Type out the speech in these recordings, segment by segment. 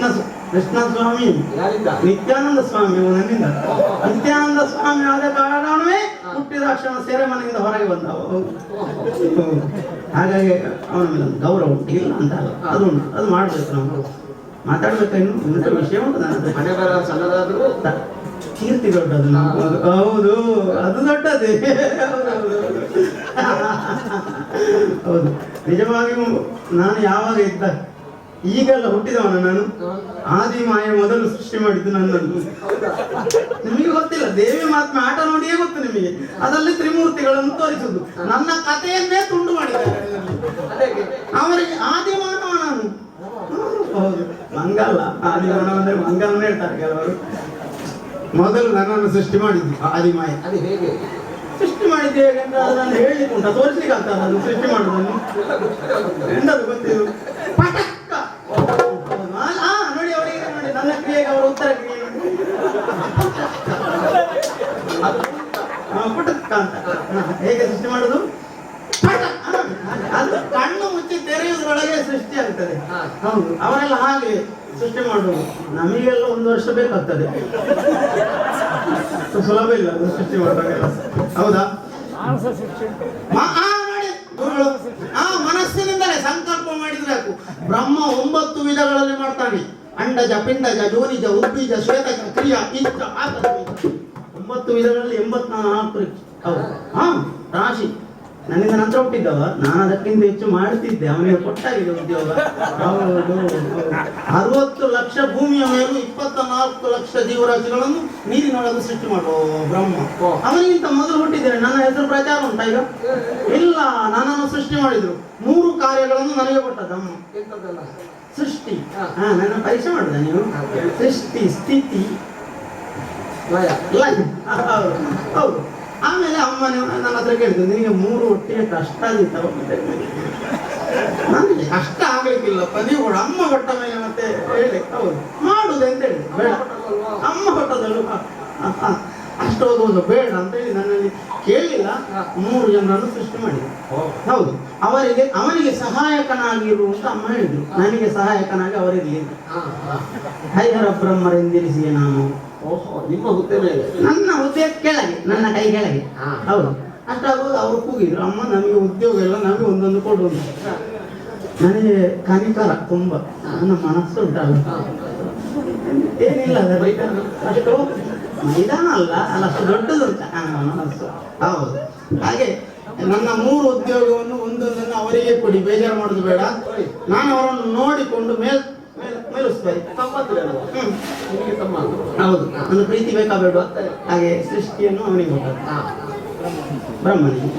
ಕೃಷ್ಣ ಕೃಷ್ಣ ಸ್ವಾಮಿ ನಿತ್ಯಾನಂದ ಸ್ವಾಮಿ ನನ್ನಿಂದ. ನಿತ್ಯಾನಂದ ಸ್ವಾಮಿ ಆದ ಕಾರಣವೇ ಹುಟ್ಟಿದ ಕ್ಷಣ ಸೇರೆ ಮನೆಯಿಂದ ಹೊರಗೆ ಬಂದ. ಹಾಗಾಗಿ ಅವನ ಮೇಲೆ ಗೌರವ ಉಂಟು ಇಲ್ಲ ಅಂತ ಅಲ್ಲ. ಅದು ಉಂಟು. ಅದು ಮಾಡ್ಬೇಕು ನಾವು. ಮಾತಾಡ್ಬೇಕು ಇನ್ನು. ಇನ್ನೂ ವಿಷಯ ಉಂಟು ಸಣ್ಣದಾದ್ರೂ? ಕೀರ್ತಿ ದೊಡ್ಡದು. ಹೌದು ಅದು ದೊಡ್ಡದೇ. ಹೌದು. ನಿಜವಾಗಿಯೂ ನಾನು ಯಾವಾಗ ಇದ್ದ ಈಗೆಲ್ಲ ಹುಟ್ಟಿದವನ ನಾನು? ಆದಿ ಮಾಯ ಮೊದಲು ಸೃಷ್ಟಿ ಮಾಡಿದ್ದು ನನ್ನನ್ನು ನಿಮಗೆ ಗೊತ್ತಿಲ್ಲ ದೇವಿ ಮಹಾತ್ಮೆ ಆಟ ನೋಡಿಯೇ ಗೊತ್ತು ನಿಮಗೆ. ಅದರಲ್ಲಿ ತ್ರಿಮೂರ್ತಿಗಳನ್ನು ತೋರಿಸುದು ನನ್ನ ಕಥೆಯನ್ನೇ ತುಂಡು ಮಾಡಿದ್ದಾರೆ ಅವರಿಗೆ ಆದಿ ಮಾನವ ನಾನು. ಹೌದು ಮಂಗಲ್ಲ. ಆದಿಮಾನವ ಅಂದ್ರೆ ಮಂಗಲ್ ಹೇಳ್ತಾರೆ ಕೆಲವರು. ಮೊದಲು ನನ್ನನ್ನು ಸೃಷ್ಟಿ ಮಾಡಿದ್ದು ಆದಿ ಮಾಯ. ಸೃಷ್ಟಿ ಮಾಡಿದ್ದು ಹೇಗಂದ್ರೆ ಅದನ್ನು ಹೇಳಿಕೊಂಡ ತೋರಿಸ್ಲಿಕ್ಕೆ ಆಗ್ತದೆ ಅದನ್ನು ಸೃಷ್ಟಿ ಮಾಡುದನ್ನು ಎಂದದು ಗೊತ್ತಿಲ್ಲ? ಪಟಕ್ಕ ಅಂತ ಹೇಗೆ ಸೃಷ್ಟಿ ಮಾಡುದು. ಅದು ಕಣ್ಣು ಮುಚ್ಚಿ ತೆರೆಯುವುದರೊಳಗೆ ಸೃಷ್ಟಿ ಆಗ್ತದೆ. ಹೌದು. ಅವರೆಲ್ಲ ಹಾಗೆ ಸೃಷ್ಟಿ ಮಾಡುವುದು ನಮಗೆಲ್ಲ ಒಂದು ವರ್ಷ ಬೇಕಾಗ್ತದೆ. ಸುಲಭ ಇಲ್ಲ ಅದು ಸೃಷ್ಟಿ ಮಾಡುವಾಗೆಲ್ಲ. ಹೌದಾ? ಆ, ಮನಸ್ಸಿನಿಂದಲೇ ಸಂಕಲ್ಪ ಮಾಡಿದ್ರೆ ಸಾಕು ಬ್ರಹ್ಮ ಒಂಬತ್ತು ವಿಧಗಳಲ್ಲಿ ಮಾಡ್ತಾನೆ. ಅಂಡಜ ಪಿಂಡಜ ಜೋನಿಜ ಉಬ್ಬಿಜ ಶ್ವೇತಜ ಕ್ರಿಯಾ ಇಷ್ಟ ಆತದ ಒಂಬತ್ತು ವಿಧಗಳಲ್ಲಿ ಎಂಬತ್ನಾಲ್ಕು ಹಾ ರಾಶಿ. ನನ್ನಿಂದ ನಂತರ ಹುಟ್ಟಿದ್ದವ. ನಾನು ಅದಕ್ಕಿಂತ ಹೆಚ್ಚು ಮಾಡ್ತಿದ್ದೆ ಅವನಿಗೆ ಕೊಟ್ಟಾಗಿದೆ ಉದ್ಯೋಗ. ಅರವತ್ತು ಲಕ್ಷ ಭೂಮಿಯ ಮೇಲೂ ಇಪ್ಪತ್ತ ನಾಲ್ಕು ಲಕ್ಷ ಜೀವರಾಶಿಗಳನ್ನು ನೀರಿನೊಳಗೆ ಸೃಷ್ಟಿ ಮಾಡುವ ಬ್ರಹ್ಮ. ಅವನಿಗಿಂತ ಮೊದಲು ಹುಟ್ಟಿದ್ದೇನೆ. ನನ್ನ ಹೆಸರು ಪ್ರಚಾರ ಉಂಟಾ ಈಗ? ಇಲ್ಲ ನನ್ನನ್ನು ಸೃಷ್ಟಿ ಮಾಡಿದ್ರು. ಮೂರು ಕಾರ್ಯಗಳನ್ನು ನನಗೆ ಕೊಟ್ಟದಮ್ಮ ಸೃಷ್ಟಿ. ಹಾ. ನನ್ನ ಪರೀಕ್ಷೆ ಮಾಡಿದ ನೀವು. ಸೃಷ್ಟಿ ಸ್ಥಿತಿ ಹೌದು. ಆಮೇಲೆ ಅಮ್ಮ ನನ್ನ ಹತ್ರ ಕೇಳಿದ್ರು ನಿನಗೆ ಮೂರು ಒಟ್ಟಿಗೆ ಕಷ್ಟ ಆಗಿತ್ತವ ನನಗೆ ಕಷ್ಟ ಆಗ್ಲಿಕ್ಕಿಲ್ಲಪ್ಪ, ನೀವು ಕೂಡ ಅಮ್ಮ ಕೊಟ್ಟ ಮೇಲೆ ಮತ್ತೆ ಹೇಳಿ. ಹೌದು. ಮಾಡುದು ಅಂತ ಹೇಳಿ ಬೇಡ ಅಮ್ಮ ಕೊಟ್ಟದಳು ಅಷ್ಟು ಓದುವುದು ಬೇಡ ಅಂತ ಹೇಳಿ ನನ್ನಲ್ಲಿ ಕೇಳಿಲ್ಲ. ಮೂರು ಜನರನ್ನು ಸೃಷ್ಟಿ ಮಾಡಿದೆ. ಹೌದು. ಅವರಿಗೆ ಅವನಿಗೆ ಸಹಾಯಕನಾಗಿರುವಂತ ಅಮ್ಮ ಹೇಳಿದ್ರು. ನನಗೆ ಸಹಾಯಕನಾಗಿ ಅವರಿರಲಿಲ್ಲ ಹೈದರ ಬ್ರಹ್ಮರೆಂದಿರಿಸಿ ನಾನು? ಓಹೋ ನಿಮ್ಮ ಹುದ್ದೆ ಮೇಲೆ ನನ್ನ ಹುದ್ದೆ ಕೆಳಗೆ ನನ್ನ ಕೈ ಕೆಳಗೆ. ಹೌದು. ಅಷ್ಟಾಗೋದು ಅವರು ಕೂಗಿದ್ರು. ಅಮ್ಮ ನಮಗೆ ಉದ್ಯೋಗ ಎಲ್ಲ ನಮಗೆ ಒಂದೊಂದು ಕೊಡು ನನಗೆ ಕನಿಕರ ತುಂಬ. ನನ್ನ ಮನಸ್ಸು ಉಂಟಲ್ಲ ಏನಿಲ್ಲ ಏನಿಲ್ಲ ರೈತ ಅಷ್ಟು ಮೈದಾನ ಅಲ್ಲ ಅಲ್ಲ ಅಷ್ಟು ದೊಡ್ಡದು ಅಂತ ನನ್ನ ಮನಸ್ಸು ಹೌದು. ಹಾಗೆ ನನ್ನ ಮೂರು ಉದ್ಯೋಗವನ್ನು ಒಂದೊಂದನ್ನು ಅವರಿಗೆ ಕೊಡಿ ಬೇಜಾರು ಮಾಡೋದು ಬೇಡ. ನಾನು ಅವರನ್ನು ನೋಡಿಕೊಂಡು ಮೇಲ್ ಹೌದು. ಒಂದು ಪ್ರೀತಿ ಬೇಕಾ ಬೇಡ. ಹಾಗೆ ಸೃಷ್ಟಿಯನ್ನು ಅವನಿಗೆ ಬ್ರಹ್ಮನಿಗೆ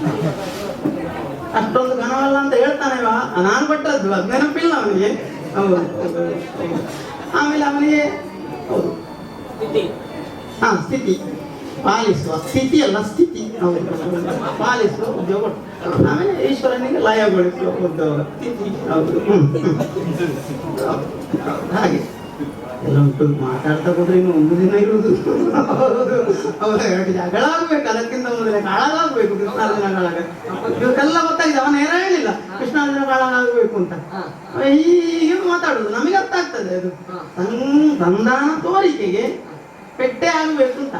ಅಷ್ಟೊಂದು ಘನವಲ್ಲ ಅಂತ ಹೇಳ್ತಾನೆ ನಾನು ಕೊಟ್ಟದ್ದು ಅದು ನೆನಪಿಲ್ಲ ಅವನಿಗೆ. ಹೌದು. ಆಮೇಲೆ ಅವನಿಗೆ ಹೌದು. ಹಾ ಸ್ಥಿತಿ. ಪಾಲಿಸುವ ಸ್ಥಿತಿ ಅಲ್ಲ ಸ್ಥಿತಿ. ಪಾಲಿಸುವ ಉದ್ಯೋಗ. ಆಮೇಲೆ ಈಶ್ವರನಿಗೆ ಲಯಗೊಳಿಸುವ ಉದ್ಯೋಗ ಸ್ಥಿತಿ. ಹೌದು. ಹಾಗೆ. ಎಲ್ಲ ಉಂಟು. ಮಾತಾಡ್ತಾ ಹೋದ್ರೆ ಇನ್ನು ಒಂದು ದಿನ ಇರುವುದು. ಹೌದು. ಜಗಳ ಆಗ್ಬೇಕು ಅದಕ್ಕಿಂತ ಮೊದಲೇ ಕಾಳಾಗಬೇಕು ಕೃಷ್ಣಾರ್ಜುನ ಕಾಳಗ ಇವಕ್ಕೆಲ್ಲ ಗೊತ್ತಾಗಿದೆ. ಅವನ ಹೇರ ಹೇಳಿಲ್ಲ. ಕೃಷ್ಣಾರ್ಜುನ ಕಾಳಾಗಬೇಕು ಅಂತ. ಹೀಗೆ ಮಾತಾಡುದು ನಮಗೆ ಅರ್ಥ ಆಗ್ತದೆ ಅದು. ತನ್- ಸಂಧಾನ ತೋರಿಕೆಗೆ ಪೆಟ್ಟೆ ಆಗಬೇಕು ಅಂತ?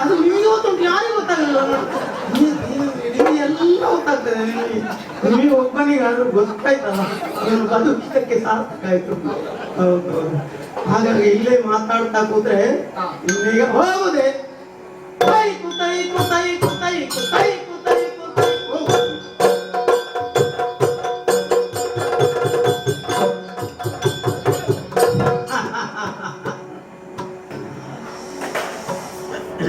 ಅದು ನಿಮಗೆ ಗೊತ್ತುಂಟು ಯಾರಿಗೂ ಗೊತ್ತಾಗಲಿಲ್ಲ ನಿಮಗೆ ಎಲ್ಲ ಗೊತ್ತಾಗ್ತದೆ ನಿಮಗೆ ನಿಮಗೆ ಒಬ್ಬನಿಗಾದ್ರೂ ಗೊತ್ತಾಯ್ತಲ್ಲ? ಅದು ಬದುಕಿದ್ದಕ್ಕೆ ಸಾರ್ಥಕ ಆಯ್ತು. ಹೌದು ಹಾಗಾಗಿ ಇಲ್ಲೇ ಮಾತಾಡ್ತಾ ಕೂತ್ರೆ ಇನ್ನೀಗ ಹೋಗುದೇ. ಕುತೈ ಕುತೈ ಕುತೈ ಕುತೈ ಕುತೈ